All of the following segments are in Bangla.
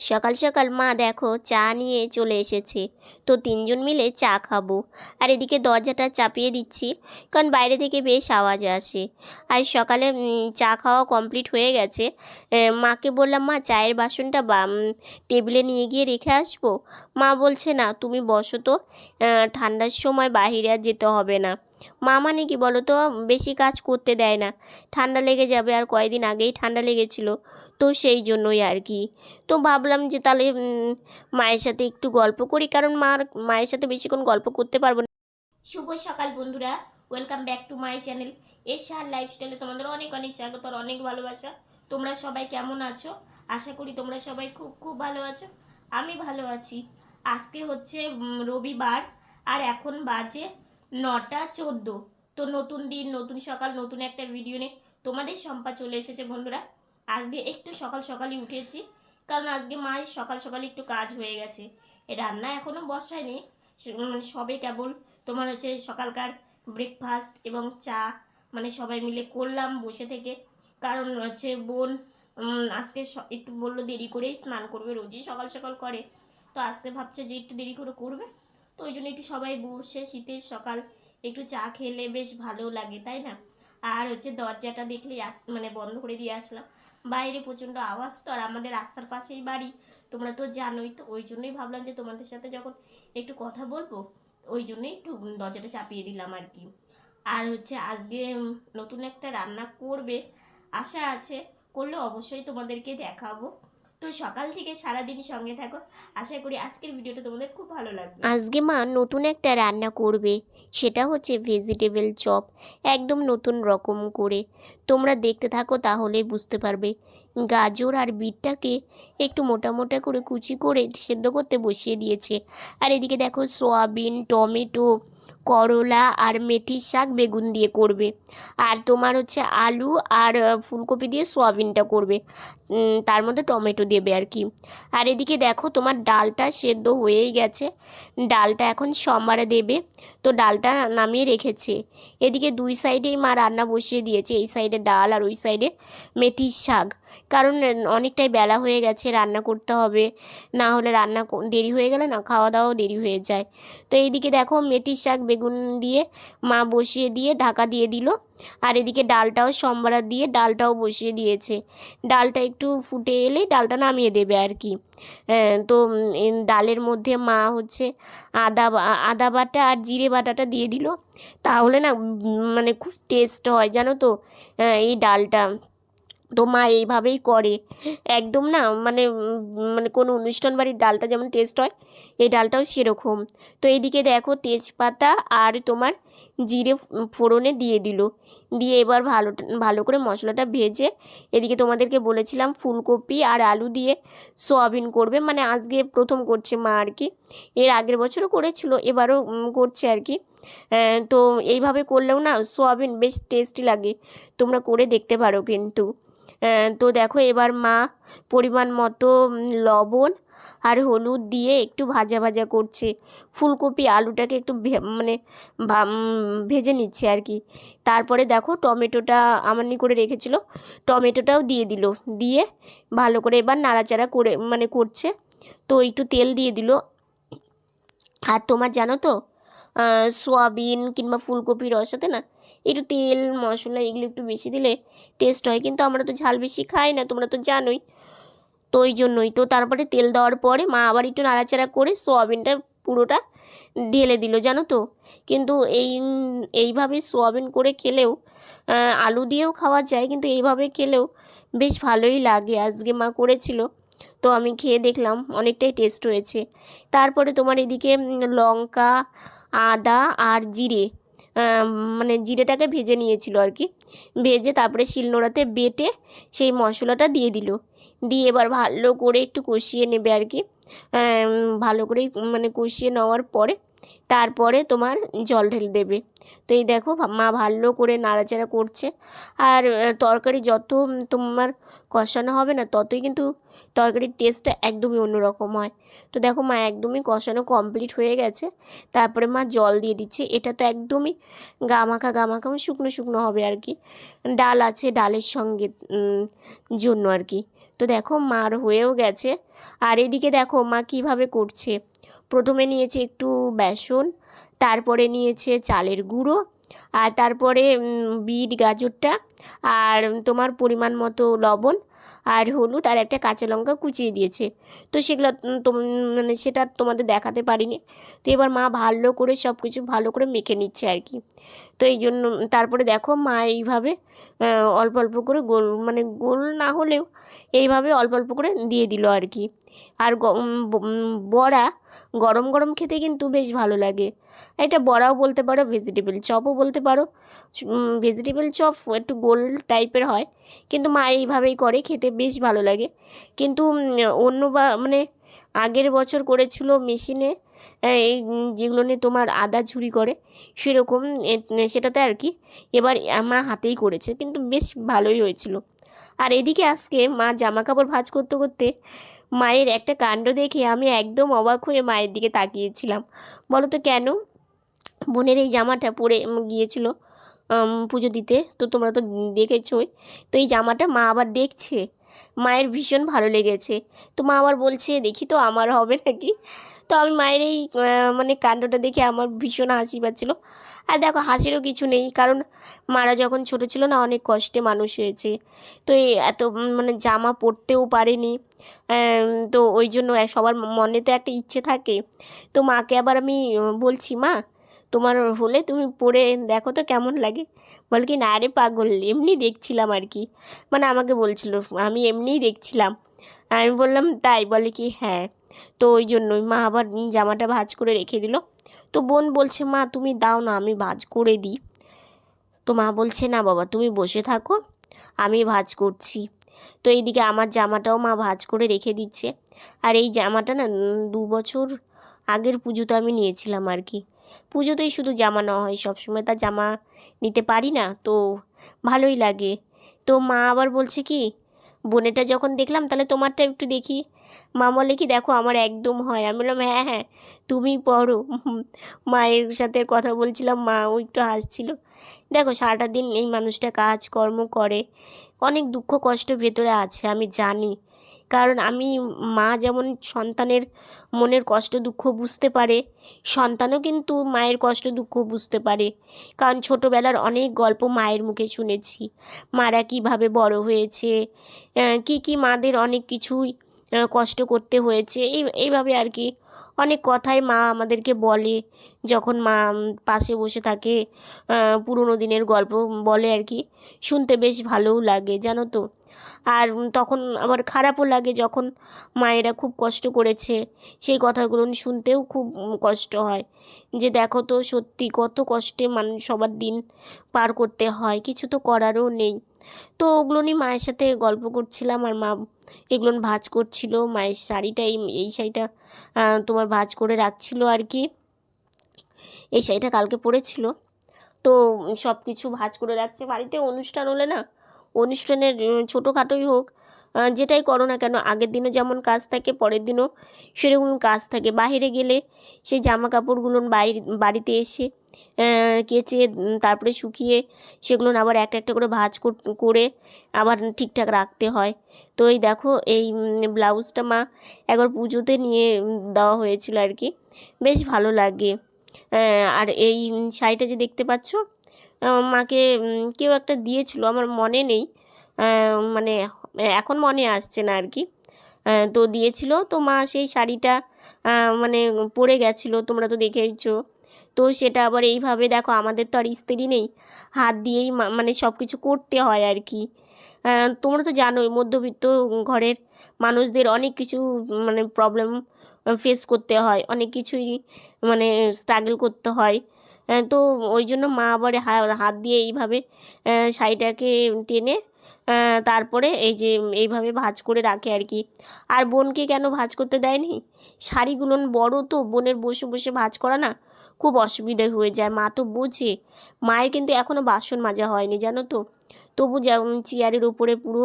সকাল সকাল মা দেখো চা নিয়ে চলে এসেছে। তো তিনজন মিলে চা খাব। আর এদিকে দরজাটা চাপিয়ে দিচ্ছি, কারণ বাইরে থেকে বেশ আওয়াজ আসে। আর সকালে চা খাওয়া কমপ্লিট হয়ে গেছে। মাকে বললাম, মা, চায়ের বাসনটা টেবিলে নিয়ে গিয়ে রেখে আসব? মা বলছে, না, তুমি বসো তো। ঠান্ডার সময় বাইরে আর যেতে হবে না। মা মানে কি বলো তো? বেশি কাজ করতে দেয় না। ঠান্ডা লেগে যাবে। আর কয়েকদিন আগেই ঠান্ডা লেগেছিল। তো সেই জন্যই আর কি। তো ভাবলাম যে তাহলে মায়ের সাথে একটু গল্প করি, কারণ মার, মায়ের সাথে বেশিক্ষণ গল্প করতে পারব না। শুভ সকাল বন্ধুরা welcome back to my channel এশার লাইফস্টাইলে তোমাদের অনেক অনেক স্বাগত আর অনেক ভালোবাসা। তোমরা সবাই কেমন আছো? আশা করি তোমরা সবাই খুব খুব ভালো আছো। আমি ভালো আছি। আজকে হচ্ছে রবিবার, আর এখন বাজে নটা চোদ্দ। তো নতুন দিন, নতুন সকাল, নতুন একটা ভিডিও নিয়ে তোমাদের সম্পা চলে এসেছে বন্ধুরা। আজকে একটু সকাল সকালই উঠেছি, কারণ আজকে মায়ের সকাল সকাল একটু কাজ হয়ে গেছে। এ রান্না এখনও বসায়নি মানে সবে কেবল তোমার হচ্ছে সকালকার ব্রেকফাস্ট এবং চা মানে সবাই মিলে করলাম বসে থেকে। কারণ হচ্ছে বোন আজকে একটু বলল দেরি করেই স্নান করবে, রোজই সকাল সকাল করে। তো আজকে ভাবছে যে একটু দেরি করে করবে, তো ওই জন্য একটু সবাই বসে শীতের সকাল একটু চা খেলে বেশ ভালো লাগে, তাই না? আর হচ্ছে দরজাটা দেখলে মানে বন্ধ করে দিয়ে আসলাম। বাইরে প্রচণ্ড আওয়াজ তো, আর আমাদের রাস্তার পাশেই বাড়ি, তোমরা তো জানোই তো, ওই জন্যই ভাবলাম যে তোমাদের সাথে যখন একটু কথা বলব, ওই জন্যই একটু দরজাটা চাপিয়ে দিলাম আর কি। আর হচ্ছে আজকে নতুন একটা রান্না করবে, আশা আছে, করলে অবশ্যই তোমাদেরকে দেখাবো। তো সকাল থেকে সারাদিন সঙ্গে থাকো। আশা করি আজকের ভিডিওটা তোমাদের খুব ভালো লাগবে। আজকে মা নতুন একটা রান্না করবে, সেটা হচ্ছে ভেজিটেবল চপ একদম নতুন রকম করে। তোমরা দেখতে থাকো তাহলে বুঝতে পারবে। গাজর আর বিটটাকে একটু মোটা মোটা করে কুচি করে সেদ্ধ করতে বসিয়ে দিয়েছে। আর এদিকে দেখো সয়াবিন টমেটো করলা আর মেথির শাক বেগুন দিয়ে করবে। আর তোমার হচ্ছে আলু আর ফুলকপি দিয়ে সোয়াবিনটা করবে। তার মধ্যে টমেটো দেবে আর কি। আর এদিকে দেখো তোমার ডালটা সেদ্ধ হয়েই গেছে। ডালটা এখন সোমবারে দেবে। তো ডালটা নামিয়ে রেখেছে। এদিকে দুই সাইডেই মা রান্না বসিয়ে দিয়েছে। এই সাইডে ডাল আর ওই সাইডে মেথির শাক। কারণ অনেকটাই বেলা হয়ে গেছে, রান্না করতে হবে। না হলে রান্না দেরি হয়ে গেলে না, খাওয়া দাওয়াও দেরি হয়ে যায়। তো এইদিকে দেখো, মেথির শাক বেগুন দিয়ে মা বসিয়ে দিয়ে ঢাকা দিয়ে দিল। আর এদিকে ডালটাও সম্বারা দিয়ে ডালটাও বসিয়ে দিয়েছে। ডালটা একটু ফুটে এলে ডালটা নামিয়ে দেবে আর কি। হ্যাঁ, তো ডালের মধ্যে মা হচ্ছে আদা আদা বাটা আর জিরে বাটাটা দিয়ে দিল। তাহলে না মানে খুব টেস্ট হয় জানো তো? হ্যাঁ, এই ডালটা। তো মা এইভাবেই করে। একদম না মানে মানে কোনো অনুষ্ঠান বাড়ির ডালটা যেমন টেস্ট হয় এই ডালটাও সেরকম। তো এইদিকে দেখো তেজপাতা আর তোমার জিরে ফোড়নে দিয়ে দিল। দিয়ে এবার ভালো ভালো করে মশলাটা ভেজে এদিকে তোমাদেরকে বলেছিলাম ফুলকপি আর আলু দিয়ে সোয়াবিন করবে। মানে আজকে প্রথম করছে মা আর কি। এর আগের বছরও করেছিল এবারও করছে আর কি। আহ, তো এইভাবে করলেও না সোয়াবিন বেশ টেস্টি লাগে। তোমরা করে দেখতে পারো কিন্তু। তো দেখো এবার মা পরিমাণ মতো লবণ আর হলুদ দিয়ে একটু ভাজা ভাজা করছে। ফুলকপি আলুটাকে একটু মানে ভেজে নিচ্ছে আর কি। তারপরে দেখো টমেটোটা আমানি করে রেখেছিল, টমেটোটাও দিয়ে দিল। দিয়ে ভালো করে এবার নাড়াচাড়া করে মানে করছে। তো একটু তেল দিয়ে দিল। আর তোমার জানো তো সোয়াবিন কিংবা ফুলকপি রসাতে না, একটু তেল, মশলা এগুলো একটু বেশি দিলে টেস্ট হয়। কিন্তু আমরা তো ঝাল বেশি খাই না, তোমরা তো জানোই। তো ওই জন্যই। তো তারপরে তেল দেওয়ার পরে মা আবার একটু নাড়াচাড়া করে সোয়াবিনটা পুরোটা ঢেলে দিল, জানো তো? কিন্তু এই এইভাবে সোয়াবিন করে খেলেও আলু দিয়েও খাওয়া যায়, কিন্তু এইভাবে খেলেও বেশ ভালোই লাগে। আজকে মা করেছিল, তো আমি খেয়ে দেখলাম, অনেকটাই টেস্ট হয়েছে। তারপরে তোমার এদিকে লঙ্কা, আদা আর জিরে মানে জিরেটাকে ভেজে নিয়েছিল আর কি। ভেজে তারপরে শিলনোড়াতে বেটে সেই মশলাটা দিয়ে দিল। দিয়ে এবার ভালো করে একটু কষিয়ে নেবে আর কি। ভালো করে মানে কষিয়ে নেওয়ার পরে তারপরে তোমার জল ঢেলে দেবে। তো এই দেখো, মা ভালো করে নাড়াচাড়া করছে। আর তরকারি যত তোমার কষানো হবে না, ততই কিন্তু তরকারির টেস্টটা একদমই অন্যরকম হয়। তো দেখো, মা একদমই কষানো কমপ্লিট হয়ে গেছে। তারপরে মা জল দিয়ে দিচ্ছে। এটা তো একদমই গামাখা গামাখা মানে শুকনো শুকনো হবে আর কি। ডাল আছে ডালের সঙ্গে জন্য আর কি। তো তো দেখো, মার হয়েও গেছে। আর এদিকে দেখো, মা কীভাবে করছে। প্রথমে নিয়েছে একটু বেসন, তারপরে নিয়েছে চালের গুঁড়ো, আর তারপরে বিট, গাজরটা, আর তোমার পরিমাণ মতো লবণ, আর হলুদ, আর একটা কাঁচা লঙ্কা কুচিয়ে দিয়েছে। তো সেগুলো মানে সেটা তোমাদের দেখাতে পারিনি। তো এবার মা ভালো করে সব কিছু ভালো করে মেখে নিচ্ছে আর কি। তো এই জন্য তারপরে দেখো মা এইভাবে অল্প অল্প করে গোল মানে গোল না হলেও এইভাবে অল্প অল্প করে দিয়ে দিল আর কি। আর বড়া গরম গরম খেতে কিন্তু বেশ ভালো লাগে। এটা বড়াও বলতে পারো ভেজিটেবল চপও বলতে পারো। ভেজিটেবল চপ একটু গোল টাইপের হয়, কিন্তু মা এইভাবেই করে, খেতে বেশ ভালো লাগে। কিন্তু অন্য বা মানে আগের বছর করেছিল মেশিনে এই যেগুলো নিয়ে তোমার আদা ঝুরি করে, সেরকম সেটাতে আর কি, এবার মা হাতেই করেছে, কিন্তু বেশ ভালোই হয়েছিল। আর এদিকে আজকে মা জামা কাপড় ভাজ করতে করতে মায়ের একটা কাণ্ড দেখে আমি একদম অবাক হয়ে মায়ের দিকে তাকিয়েছিলাম। বলো তো কেন? বোনের এই জামাটা পরে গিয়েছিল পুজো দিতে। তো তোমরা তো দেখেছই। তো এই জামাটা মা আবার দেখছে। মায়ের ভীষণ ভালো লেগেছে। তো মা আবার বলছে, দেখি তো, আমার হবে নাকি? তো আমি মায়ের এই মানে কাণ্ডটা দেখে আমার ভীষণ হাসি পাচ্ছিল। আর দেখো, হাসিরও কিছু নেই, কারণ মারা যখন ছোট ছিল না, অনেক কষ্টে মানুষ হয়েছে। তো এত মানে জামা পরতেও পারেনি। তো ওই জন্য সবার মনে তো একটা ইচ্ছে থাকে। তো মাকে আবার আমি বলছি, মা, তোমার হলে তুমি পরে দেখো তো কেমন লাগে। বল কি, না রে পাগল, এমনি দেখছিলাম আর কি। মানে আমাকে বলছিল, আমি এমনিই দেখছিলাম। আমি বললাম, তাই? বলে কি হ্যাঁ। তো ওই জন্যই মা আবার জামাটা ভাজ করে রেখে দিল। তো বোন বলছে, মা, তুমি দাও না, আমি ভাজ করে দিই। তো মা বলছে, না বাবা, তুমি বসে থাকো, আমি ভাজ করছি। তো এইদিকে আমার জামাটাও মা ভাজ করে রেখে দিচ্ছে। আর এই জামাটা না দু বছর আগের পুজোতে আমি নিয়েছিলাম আর কি। পুজোতেই শুধু জামা নেওয়া হয়, সবসময় তা জামা নিতে পারি না, তো ভালোই লাগে। তো মা আবার বলছে কি বোনেটা যখন দেখলাম, তাহলে তোমারটা একটু দেখি। মা বলে কি, দেখো, আমার একদম হয়। আমি বললাম হ্যাঁ হ্যাঁ তুমি পড়ো। মায়ের সাথে কথা বলছিলাম মা ও একটু হাসছিল। দেখো সারাটা দিন এই মানুষটা কাজ কর্ম করে, অনেক দুঃখ কষ্ট ভেতরে আছে, আমি জানি। কারণ আমি, মা যেমন সন্তানের মনের কষ্ট, দুঃখ বুঝতে পারে, সন্তানও কিন্তু মায়ের কষ্ট, দুঃখ বুঝতে পারে। কারণ ছোটোবেলার অনেক গল্প মায়ের মুখে শুনেছি। মারা কীভাবে বড় হয়েছে কি কি মাদের অনেক কিছুই কষ্ট করতে হয়েছে। এই, এইভাবে আর কি অনেক কথাই মা আমাদেরকে বলে। যখন মা পাশে বসে থাকে পুরোনো দিনের গল্প বলে আর কি। শুনতে বেশ ভালোও লাগে, জানো তো। আর তখন আবার খারাপও লাগে যখন মায়েরা খুব কষ্ট করেছে। সেই কথাগুলো শুনতেও খুব কষ্ট হয়। যে দেখো তো সত্যি কত কষ্টে মানুষ সবার দিন পার করতে হয়। কিছু তো করারও নেই। তো ওগুলো নিয়ে মায়ের সাথে গল্প করছিলাম আর মা এগুলো ভাজ করছিল। মায়ের শাড়িটা এই এই শাড়িটা তোমার ভাজ করে রাখছিল আর কি এই শাড়িটা কালকে পরেছিল। তো সব কিছু ভাজ করে রাখছে। বাড়িতে অনুষ্ঠান হলে না, অনুষ্ঠানের ছোটোখাটোই হোক যেটাই করো না কেন, আগের দিনও যেমন কাজ থাকে, পরের দিনও সেরকম কাজ থাকে। বাইরে গেলে সেই জামা কাপড়গুলো বাইরে, বাড়িতে এসে কেচে তারপরে শুকিয়ে সেগুলো আবার একটা একটা করে ভাঁজ কর- আবার ঠিকঠাক রাখতে হয়। তো এই দেখো, এই ব্লাউজটা মা একবার পুজোতে নিয়ে দেওয়া হয়েছিল আর কি। বেশ ভালো লাগে। আর এই শাড়িটা যে দেখতে পাচ্ছ মাকে কেউ একটা দিয়েছিল, আমার মনে নেই। মানে এখন মনে আসছে না আর কি। তো দিয়েছিল, তো মা সেই শাড়িটা মানে পরে গেছিল, তোমরা তো দেখেইছো। তো সেটা আবার এইভাবে দেখো, আমাদের তো আর ইস্ত্রি নেই। হাত দিয়েই মানে সব কিছু করতে হয় আর কি। তোমরা তো জানোই মধ্যবিত্ত ঘরের মানুষদের অনেক কিছু মানে প্রবলেম ফেস করতে হয়, অনেক কিছুই মানে স্ট্রাগল করতে হয়। তো ওই জন্য মা আবার হাত দিয়ে এইভাবে শাড়িটাকে টেনে তারপরে এই যে এইভাবে ভাঁজ করে রাখে আর কি। আর বোনকে কেন ভাঁজ করতে দেয়নি? শাড়িগুলো বড় তো, বোনের বসে বসে ভাঁজ করা না। খুব অসুবিধা হয়ে যায়। মা তো বোঝে। মায়ের কিন্তু এখনও বাসন মাজা হয়নি, জানো তো? তবু যেমন চেয়ারের উপরে পুরো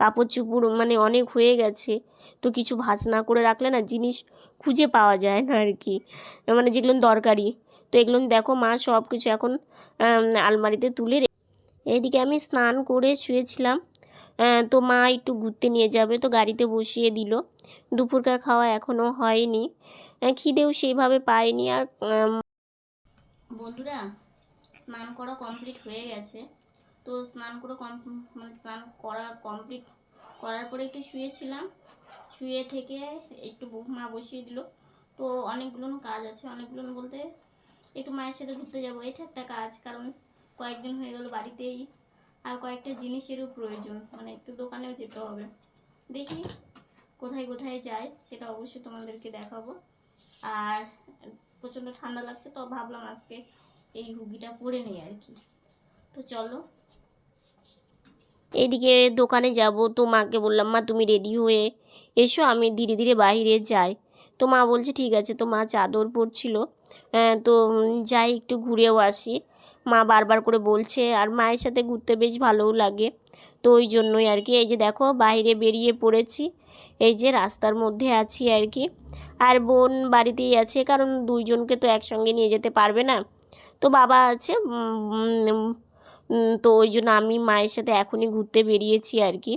কাপড় চুপড় মানে অনেক হয়ে গেছে, তো কিছু ভাঁজ না করে রাখলে না জিনিস খুঁজে পাওয়া যায় না আর কি। মানে যেগুলো দরকারি। তো এগুলো দেখো মা সব কিছু এখন আলমারিতে তুলে এইদিকে আমি স্নান করে শুয়েছিলাম। তো মা একটু ঘুরতে নিয়ে যাবে, তো গাড়িতে বসিয়ে দিল। দুপুরকার খাওয়া এখনও হয়নি। খিদেও সেইভাবে পায়নি আর বন্ধুরা, স্নান করা কমপ্লিট হয়ে গেছে। তো স্নান করে কম মানে স্নান করা কমপ্লিট করার পরে একটু শুয়েছিলাম। শুয়ে থেকে একটু মা বসিয়ে দিল। তো অনেকগুলো কাজ আছে। অনেকগুলো বলতে একটু মায়ের সাথে ঘুরতে যাব। এটা একটা কাজ, কারণ কয়েকদিন হয়ে গেল বাড়িতেই। আর কয়েকটা জিনিসেরও প্রয়োজন মানে একটু দোকানেও যেতে হবে। দেখি কোথায় কোথায় যায়, সেটা অবশ্যই তোমাদেরকে দেখাবো। আর প্রচণ্ড ঠান্ডা লাগছে, তো ভাবলাম আজকে এই হুগিটা পরে নেই আর কি। তো চলো। এদিকে দোকানে যাব, তো মাকে বললাম, মা, তুমি রেডি হয়ে এসো, আমি ধীরে ধীরে বাইরে যাই। তো মা বলছে, ঠিক আছে। তো মা চাদর পরছিল। তো যাই, একটু ঘুরেও আসি। মা বারবার করে বলছে, আর মায়ের সাথে ঘুরতে বেশ ভালোও লাগে। তো ওই জন্যই আর কি, এই যে দেখো, বাইরে বেরিয়ে পড়েছি। এই যে রাস্তার মধ্যে আছি আর কি। আর বোন বাড়িতেই আছে কারণ দুইজনকে তো একসঙ্গে নিয়ে যেতে পারবে না। তো বাবা আছে তো ওই জন্য আমি মায়ের সাথে এখনই ঘুরতে বেরিয়েছি আর কি।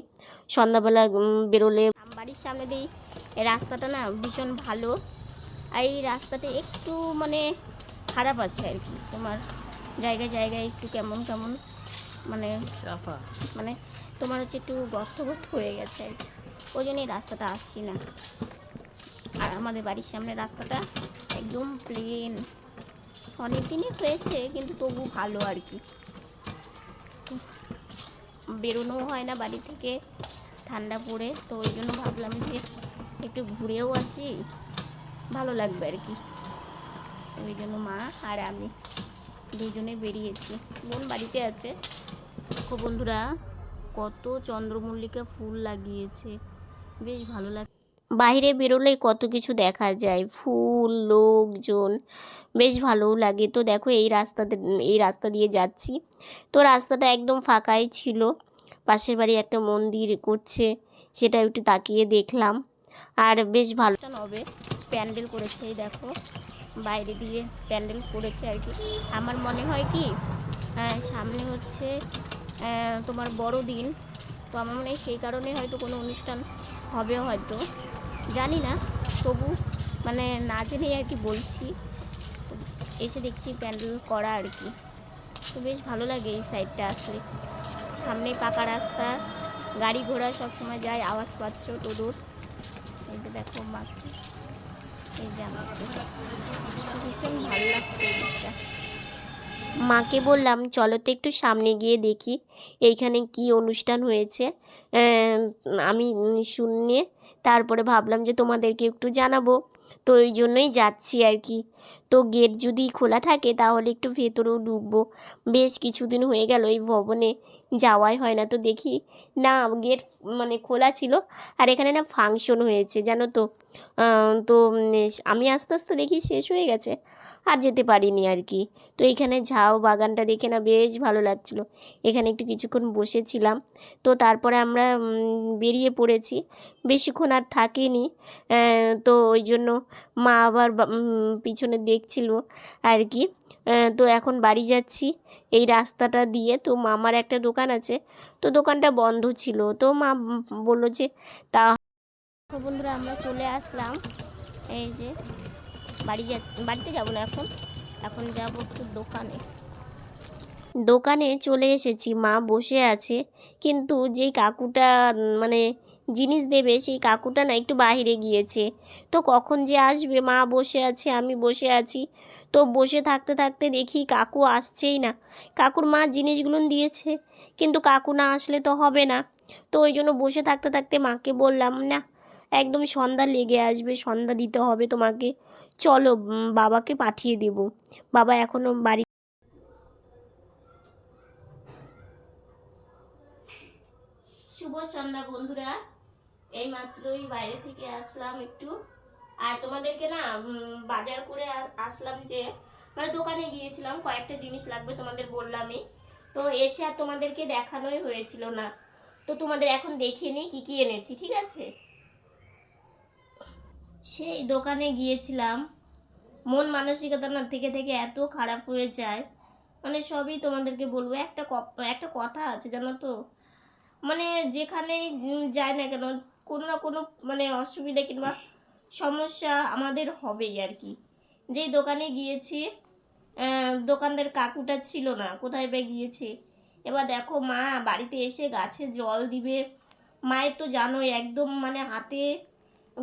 সন্ধ্যাবেলা বেরোলে বাড়ির সামনে দিয়ে রাস্তাটা না ভীষণ ভালো। আর এই রাস্তাটা একটু মানে খারাপ আছে আর কি তোমার জায়গায় জায়গায় একটু কেমন কেমন মানে মানে তোমার হচ্ছে একটু গর্ত গর্ত হয়ে গেছে আর কি। ওই জন্য এই রাস্তাটা আসছি না। আর আমাদের বাড়ির সামনে রাস্তাটা একদম প্লেন অনেক দিনই হয়েছে, কিন্তু তবু ভালো আর কি। বেরোনোও হয় না বাড়ি থেকে, ঠান্ডা পড়ে, তো ওই জন্য ভাবলাম যে একটু ঘুরেও আসি, ভালো লাগবে আর কি। ওই জন্য মা আর আমি দুজনে বেরিয়েছি। বোন বাড়িতে আছে। বন্ধুরা, কত চন্দ্রমল্লিকা ফুল লাগিয়েছে। বেশ ভালো লাগে বাইরে বেরোলেই কত কিছু দেখা যায়। ফুল, লোকজন, বেশ ভালোও লাগে। তো দেখো এই রাস্তাতে, এই রাস্তা দিয়ে যাচ্ছি। তো রাস্তাটা একদম ফাঁকাই ছিল। পাশের বাড়ি একটা মন্দির করছে, সেটা একটু তাকিয়ে দেখলাম। আর বেশ ভালো হবে প্যান্ডেল করেছে দেখো। বাইরে দিয়ে প্যান্ডেল করেছে আর কি। আমার মনে হয় কি সামনে হচ্ছে তোমার বড়দিন। তো আমার মনে হয় সেই কারণে হয়তো কোনো অনুষ্ঠান হবে হয়তো। জানি না, তবু মানে না জেনেই আর কি বলছি। এসে দেখছি প্যান্ডেল করা আর কি। তো বেশ ভালো লাগে এই সাইডটা আসলে। সামনে পাকা রাস্তা, গাড়ি ঘোড়া সব সময় যায় আওয়াজ পাচ্ছ টোটোর। এই যে দেখো মাকে এই যে আমাকে ভীষণ ভালো লাগছে এই দিকটা। মাকে বললাম, চলো তো একটু সামনে গিয়ে দেখি, এইখানে কি অনুষ্ঠান হয়েছে? আমি শুনে তারপরে ভাবলাম যে তোমাদেরকে একটু জানাব। তো ওই জন্যই যাচ্ছি আর কি। তো গেট যদি খোলা থাকে তাহলে একটু ভেতরেও ঢুকবো। বেশ কিছুদিন হয়ে গেল এই ভবনে যাওয়াই হয় না। তো দেখি না, গেট মানে খোলা ছিল আর এখানে না ফাংশন হয়েছে, জানো তো। তো আমি আস্তে আস্তে দেখি শেষ হয়ে গেছে। আর যেতে পারিনি আর কি। তো এখানে ঝাউ বাগানটা দেখে না বেশ ভালো লাগছিল। এখানে একটু কিছুক্ষণ বসেছিলাম। তো তারপরে আমরা বেরিয়ে পড়েছি। বেশিক্ষণ আর থাকিনি। তো ওই জন্য মা আবার পিছনে দেখছিল আর কি। তো এখন বাড়ি যাচ্ছি এই রাস্তাটা দিয়ে। তো মামার একটা দোকান আছে। তো দোকানটা বন্ধ ছিল। তো মা বলল যে তা বন্ধুরা আমরা চলে আসলাম। এই যে বাড়ি যা, বাড়িতে যাব না এখন। এখন যাব একটু দোকানে। দোকানে চলে এসেছি, মা বসে আছে। কিন্তু যেই কাকুটা মানে জিনিস দেবে, সেই কাকুটা না একটু বাইরে গিয়েছে। তো কখন যে আসবে, মা বসে আছে, আমি বসে আছি। তো বসে থাকতে থাকতে দেখি কাকু আসছেই না। কাকুর মা জিনিসগুলো দিয়েছে, কিন্তু কাকু না আসলে তো হবে না। তো ওই জন্য বসে থাকতে থাকতে মাকে বললাম, না, একদম সন্ধ্যা লেগে আসবে, সন্ধ্যা দিতে হবে তোমাকে। চলো বাবাকে পাঠিয়ে দেব। বাবা এখনও বাড়ি শুভ সন্ধ্যা বন্ধুরা। এই মাত্রই বাইরে থেকে আসলাম একটু। আর তোমাদেরকে না বাজার করে আসলাম যে মানে দোকানে গিয়েছিলাম, কয়েকটা জিনিস লাগবে তোমাদের বললামই। তো এসে আর তোমাদেরকে দেখানোই হয়েছিল না। তো তোমাদের এখন দেখিয়ে নিই কী কী এনেছি, ঠিক আছে? সেই দোকানে গিয়েছিলাম। মন মানসিকতা না থেকে থেকে এত খারাপ হয়ে যায়। মানে সবই তোমাদেরকে বলব, একটা একটা কথা আছে জানো তো? মানে যেখানেই উম যায় না কেন, কোনো না কোনো মানে অসুবিধা কিংবা সমস্যা আমাদের হবেই আর কি। যেই দোকানে গিয়েছি দোকানদার কাকুটা ছিল না, কোথায় বা গিয়েছে? এবার দেখো মা বাড়িতে এসে গাছে জল দিবে। মায়ের তো জানোই একদম মানে হাতে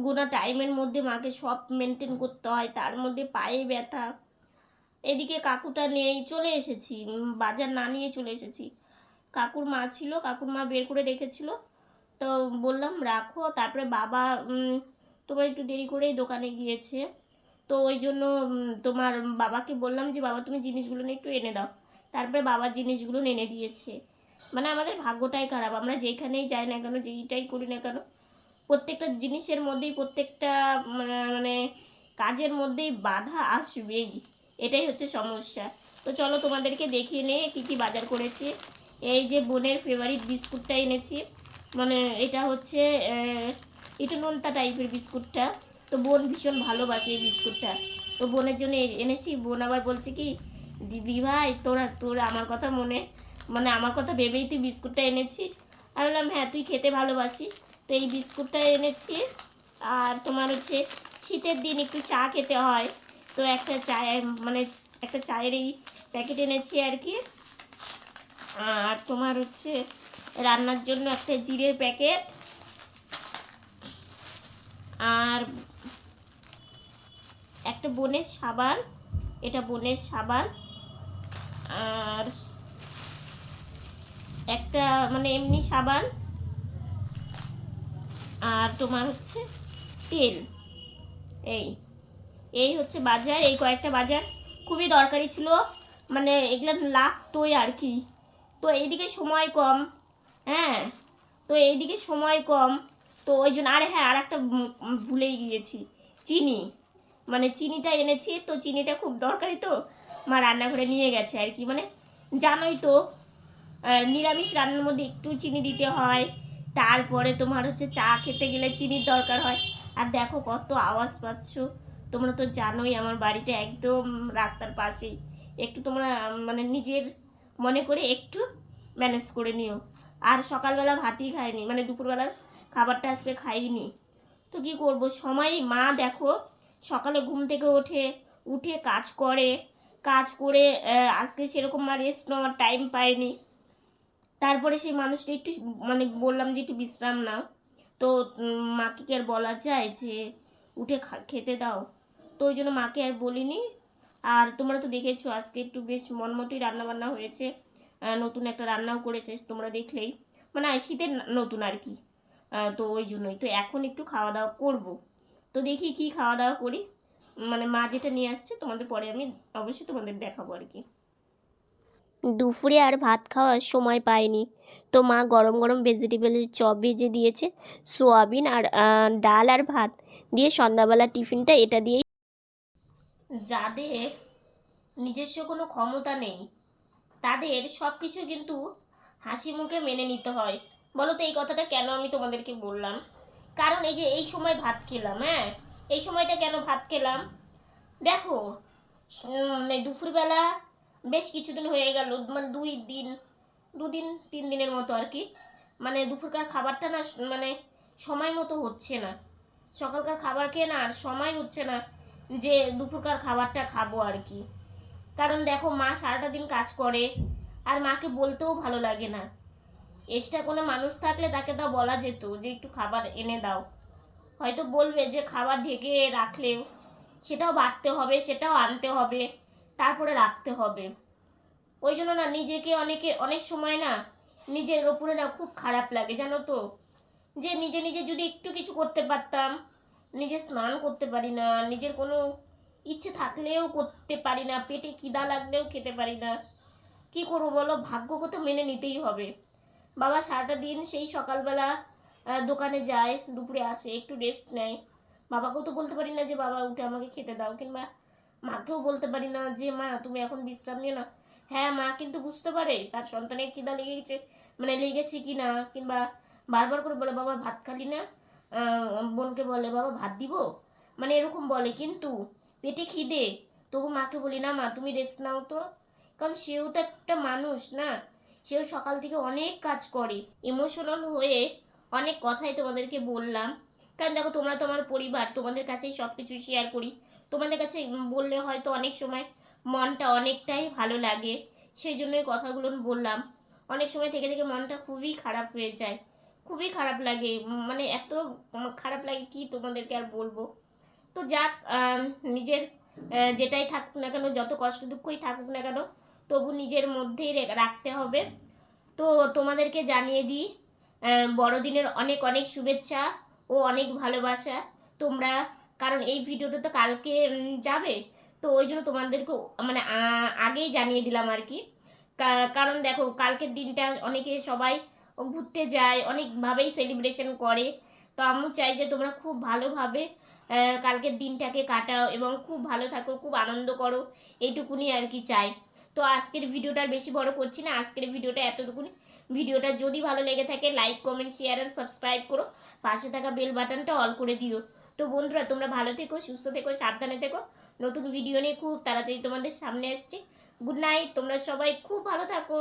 গোনা টাইমের মধ্যে মাকে সব মেনটেন করতে হয়, তার মধ্যে পায়ে ব্যথা। এদিকে কাকুটা নেই, চলে এসেছি বাজার না নিয়ে চলে এসেছি। কাকুর মা ছিল, কাকুর মা বের করে রেখেছিল। তো বললাম, রাখো। তারপরে বাবা তোমার একটু দেরি করেই দোকানে গিয়েছে। তো ওই জন্য তোমার বাবাকে বললাম যে, বাবা, তুমি জিনিসগুলো নিয়ে একটু এনে দাও। তারপরে বাবার জিনিসগুলো এনে দিয়েছে। মানে আমাদের ভাগ্যটাই খারাপ, আমরা যেখানেই যাই না কেন, যেইটাই করি না কেন প্রত্যেকটা জিনিসের মধ্যেই প্রত্যেকটা মানে মানে কাজের মধ্যেই বাধা আসবেই। এটাই হচ্ছে সমস্যা। তো চলো তোমাদেরকে দেখিয়ে নে কী কী বাজার করেছি। এই যে বোনের ফেভারিট বিস্কুটটা এনেছি। মানে এটা হচ্ছে একটু নোনতা টাইপের বিস্কুটটা। তো বোন ভীষণ ভালোবাসে এই বিস্কুটটা। তো বোনের জন্য এনেছি। বোন আবার বলছে কি, দিদি ভাই, তোরা, তোর, আমার কথা মনে মানে আমার কথা ভেবেই তুই বিস্কুটটা এনেছিস। আমি বললাম হ্যাঁ তুই খেতে ভালোবাসিস। তো এই বিস্কুটটা এনেছি। আর তোমার হচ্ছে শীতের দিন একটু চা খেতে হয়। তো একটা চায়ের মানে একটা চায়ের এই প্যাকেট এনেছি আর কি। আর তোমার হচ্ছে রান্নার জন্য একটা জিরের প্যাকেট। আর একটা বোনের সাবান, এটা বোনের সাবান। আর একটা মানে এমনি সাবান। আর তোমার হচ্ছে তেল। এই এই হচ্ছে বাজার, এই কয়েকটা বাজার খুবই দরকারি ছিল। মানে এগুলো লাগতোই আর কি। তো এইদিকে সময় কম হ্যাঁ? তো এইদিকে সময় কম। তো ওই জন্য, আরে হ্যাঁ আর একটা ভুলেই গিয়েছি। চিনি মানে চিনিটা এনেছি, তো চিনিটা খুব দরকারি তো। মা রান্নাঘরে নিয়ে গেছে আর কি। মানে জানোই তো নিরামিষ রান্নার মধ্যে একটু চিনি দিতে হয়। তারপরে তোমার হচ্ছে চা খেতে গেলে চিনির দরকার হয়। আর দেখো কত আওয়াজ পাচ্ছ। তোমরা তো জানোই আমার বাড়িটা একদম রাস্তার পাশেই। একটু তোমরা মানে নিজের মনে করে একটু ম্যানেজ করে নিও। আর সকালবেলা ভাতই খাইনি মানে দুপুরবেলার খাবারটা আজকে খাইনি। তো কি করব? সময়, মা দেখো সকালে ঘুম থেকে ওঠে, উঠে কাজ করে। কাজ করে আজকে সেরকম মা রেস্ট নেওয়ার টাইম পায়নি তারপরে সেই মানুষটা একটু মানে বললাম যে একটু বিশ্রাম নাও। তো মাকে কি আর বলা যায় যে উঠে খেতে দাও। তো ওই জন্য মাকে আর বলিনি। আর তোমরা তো দেখেছ আজকে একটু বেশ মন মতোই রান্নাবান্না হয়েছে। নতুন একটা রান্নাও করেছে, তোমরা দেখলেই। মানে শীতের নতুন আর কি। তো ওই জন্যই। তো এখন একটু খাওয়া দাওয়া করব। তো দেখি কি খাওয়া দাওয়া করি। মানে মা যেটা নিয়ে আসছে তোমাদের পরে আমি অবশ্যই তোমাদের দেখাবো আর কি। দুপুরে আর ভাত খাওয়ার সময় পাইনি। তো মা গরম গরম ভেজিটেবলের চপ ভেজে দিয়েছে, সোয়াবিন আর ডাল আর ভাত দিয়ে সন্ধ্যাবেলা টিফিনটা এটা দিয়েই যাদের নিজস্ব কোনো ক্ষমতা নেই, তাদের সব কিছু কিন্তু হাসি মুখে মেনে নিতে হয়। বলো তো এই কথাটা কেন আমি তোমাদেরকে বললাম? কারণ এই যে এই সময় ভাত খেলাম হ্যাঁ? এই সময়টা কেন ভাত খেলাম? দেখো মানে দুপুরবেলা বেশ কিছুদিন হয়ে গেল মানে দুই দিন, দুদিন, তিন দিনের মতো আর কি। মানে দুপুরকার খাবারটা না মানে সময় মতো হচ্ছে না। সকালকার খাবার খেয়ে না আর সময় হচ্ছে না যে দুপুরকার খাবারটা খাব আর কি। কারণ দেখো মা সারাটা দিন কাজ করে, আর মাকে বলতেও ভালো লাগে না। এক্সট্রা কোনো মানুষ থাকলে তাকে তা বলা যেত যে একটু খাবার এনে দাও। হয়তো বলবে যে খাবার ঢেকে রাখলেও সেটাও বাড়তে হবে, সেটাও আনতে হবে। তারপরে রাখতে হবে। ওই জন্য না নিজেকে অনেকে, অনেক সময় না নিজের ওপরে না খুব খারাপ লাগে, জানো তো? যে নিজে নিজে যদি একটু কিছু করতে পারতাম, নিজে স্নান করতে পারি না, নিজের কোনো ইচ্ছে থাকলেও করতে পারি না, পেটে খিদা লাগলেও খেতে পারি না, কি করব বলো? ভাগ্যকে তো মেনে নিতেই হবে। বাবা সারাটা দিন সেই সকালবেলা দোকানে যায়, দুপুরে আসে, একটু রেস্ট নেয়। বাবাকেও তো বলতে পারি না যে, বাবা, উঠে আমাকে খেতে দাও। কিংবা মাকেও বলতে পারি না যে, মা, তুমি এখন বিশ্রাম নিও না। হ্যাঁ মা, কিন্তু বুঝতে পারে। তার সন্তানের খিদা লেগে গেছে মানে লেগেছে কি না? কিংবা বারবার করে বলে, বাবা, ভাত খালি না? বোনকে বলে, বাবা, ভাত দিব? মানে এরকম বলে। কিন্তু পেটে খিদে। তবু মাকে বলি, না, মা, তুমি রেস্ট নাও তো। কারণ সেও তো একটা মানুষ, না? সেও সকাল থেকে অনেক কাজ করে। ইমোশনাল হয়ে অনেক কথাই তোমাদেরকে বললাম। কারণ দেখো, তোমরা তো আমার পরিবার। তোমাদের কাছেই সব কিছু শেয়ার করি। তোমাদের কাছে বললে হয়তো অনেক সময় মনটা অনেকটাই ভালো লাগে। সেই জন্যই কথাগুলো বললাম। অনেক সময় থেকে থেকে মনটা খুবই খারাপ হয়ে যায়। খুবই খারাপ লাগে। মানে এত খারাপ লাগে কি তোমাদেরকে আর বলব? তো যাক নিজের যেটাই থাকুক না কেন, যত কষ্ট দুঃখই থাকুক না কেন, তবু নিজের মধ্যেই রাখতে হবে। তো তোমাদেরকে জানিয়ে দিই বড়দিনের অনেক অনেক শুভেচ্ছা ও অনেক ভালোবাসা। তোমরা কারণ এই ভিডিওটা তো কালকে যাবে। তো ওই জন্য তোমাদেরকে মানে আগেই জানিয়ে দিলাম আর কি। কারণ দেখো, কালকের দিনটা অনেকে সবাই ঘুরতে যায়, অনেকভাবেই সেলিব্রেশন করে। তো আমি চাই যে তোমরা খুব ভালোভাবে কালকের দিনটাকে কাটাও এবং খুব ভালো থাকো, খুব আনন্দ করো, এইটুকুনি আর কি চাই। তো আজকের ভিডিওটা বেশি বড় করছি না, আজকের ভিডিওটা এতটুকুনি। ভিডিওটা যদি ভালো লেগে থাকে like comment share and subscribe করো। পাশে থাকা বেল বাটনটা অল করে দিও। তো বন্ধুরা, তোমরা ভালো থেকো, সুস্থ থেকো, সাবধানে থেকো। নতুন ভিডিও নিয়ে খুব তাড়াতাড়ি তোমাদের সামনে আসছি। গুড নাইট তোমরা সবাই খুব ভালো থাকো।